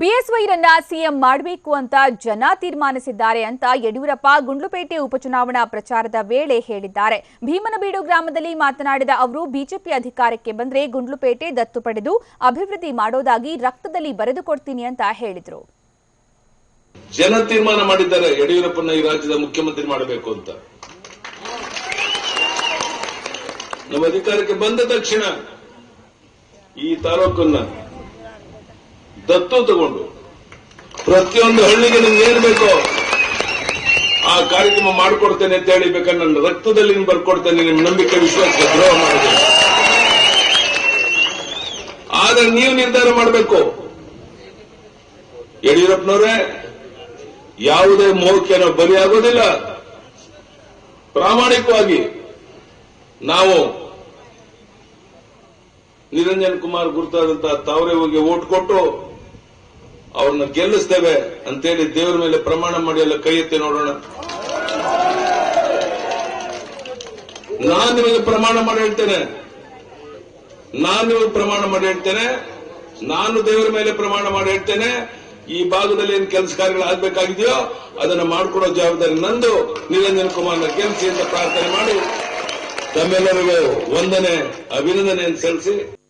ಬಿಎಸ್ವೈರನ್ನ CM ಮಾಡಬೇಕು ಅಂತ ಜನ ತೀರ್ಮಾನಿಸಿದ್ದಾರೆ ಅಂತ ಯಡಿಯೂರಪ್ಪ ಗುಂಡ್ಲುಪೇಟೆ ಉಪಚುನಾವಣಾ ಪ್ರಚಾರದ ವೇಳೆ ಹೇಳಿದ್ದಾರೆ. ಭೀಮನಬೀಡು ಗ್ರಾಮದಲ್ಲಿ ಮಾತನಾಡಿದ ಅವರು, ಬಿಜೆಪಿ ಅಧಿಕಾರಕ್ಕೆ ಬಂದ್ರೆ ಗುಂಡ್ಲುಪೇಟೆ ದತ್ತು ಪಡೆದು ಅಭಿವೃದ್ಧಿ ಮಾಡೋದಾಗಿ ರಕ್ತದಲ್ಲಿ ಬರೆದುಕೊಡ್ತೀನಿ ಅಂತ ಹೇಳಿದ್ರು. ಜನ ತೀರ್ಮಾನ ಮಾಡಿದ್ದಾರೆ, ಯಡಿಯೂರಪ್ಪನ ಈ ರಾಜ್ಯದ ಮುಖ್ಯಮಂತ್ರಿ ಮಾಡಬೇಕು ಅಂತ. ನಮ್ಮ ಅಧಿಕಾರಕ್ಕೆ ಬಂದ ತಕ್ಷಣ ಈ ತಾಲೂಕನ್ನ ದತ್ತು ತಗೊಂಡು. ಪ್ರತಿಯೊಂದು ಹಳ್ಳಿಗೆ ನಿಮ್ಗೆ ಏನ್ ಬೇಕೋ ಆ ಕಾರ್ಯಕ್ರಮ ಮಾಡಿಕೊಡ್ತೇನೆ ಅಂತ ಹೇಳಿ ಬೇಕಾದ್ರೆ ನನ್ನ ರಕ್ತದಲ್ಲಿ ನೀನು ಬರ್ಕೊಡ್ತೇನೆ ನಿಮ್ಮ ನಂಬಿಕೆ, ವಿಶ್ವಾಸಕ್ಕೆ ದ್ರೋಹ ಮಾಡಿದೆ. ಆದ್ರೆ ನೀವು ನಿರ್ಧಾರ ಮಾಡಬೇಕು. ಯಡಿಯೂರಪ್ಪನವರೇ, ಯಾವುದೇ ಮೋಹಕ್ಕೆ ನಾವು ಬಲಿಯಾಗೋದಿಲ್ಲ ಪ್ರಾಮಾಣಿಕವಾಗಿ ನಾವು ನಿರಂಜನ್ ಕುಮಾರ್ ಗುರುತಾದಂತಹ ತಾವರೆ ಹೋಗಿ ಓಟ್ ಕೊಟ್ಟು ಅವ್ರನ್ನ ಗೆಲ್ಲಿಸ್ತೇವೆ ಅಂತೇಳಿ ದೇವರ ಮೇಲೆ ಪ್ರಮಾಣ ಮಾಡಿ ಎಲ್ಲ ಕೈ ಎತ್ತಿ ನೋಡೋಣ. ನಾನು ನಿಮಗೆ ಪ್ರಮಾಣ ಮಾಡಿ ಹೇಳ್ತೇನೆ. ನಾನು ನಿಮಗೆ ಪ್ರಮಾಣ ಮಾಡಿ ಹೇಳ್ತೇನೆ. ನಾನು ದೇವರ ಮೇಲೆ ಪ್ರಮಾಣ ಮಾಡಿ ಹೇಳ್ತೇನೆ. ಈ ಭಾಗದಲ್ಲಿ ಏನ್ ಕೆಲಸ ಕಾರ್ಯಗಳು ಆಗ್ಬೇಕಾಗಿದೆಯೋ ಅದನ್ನ ಮಾಡ್ಕೊಡೋ ಜವಾಬ್ದಾರಿ ನಂದು. ನಿರಂಜನ್ ಕುಮಾರ್ನ ಗೆಲ್ಲಿಸಿ ಅಂತ ಪ್ರಾರ್ಥನೆ ಮಾಡಿ. ತಮ್ಮೆಲ್ಲರಿಗೂ ವಂದನೆ, ಅಭಿನಂದನೆಯನ್ನು ಸಲ್ಲಿಸಿ.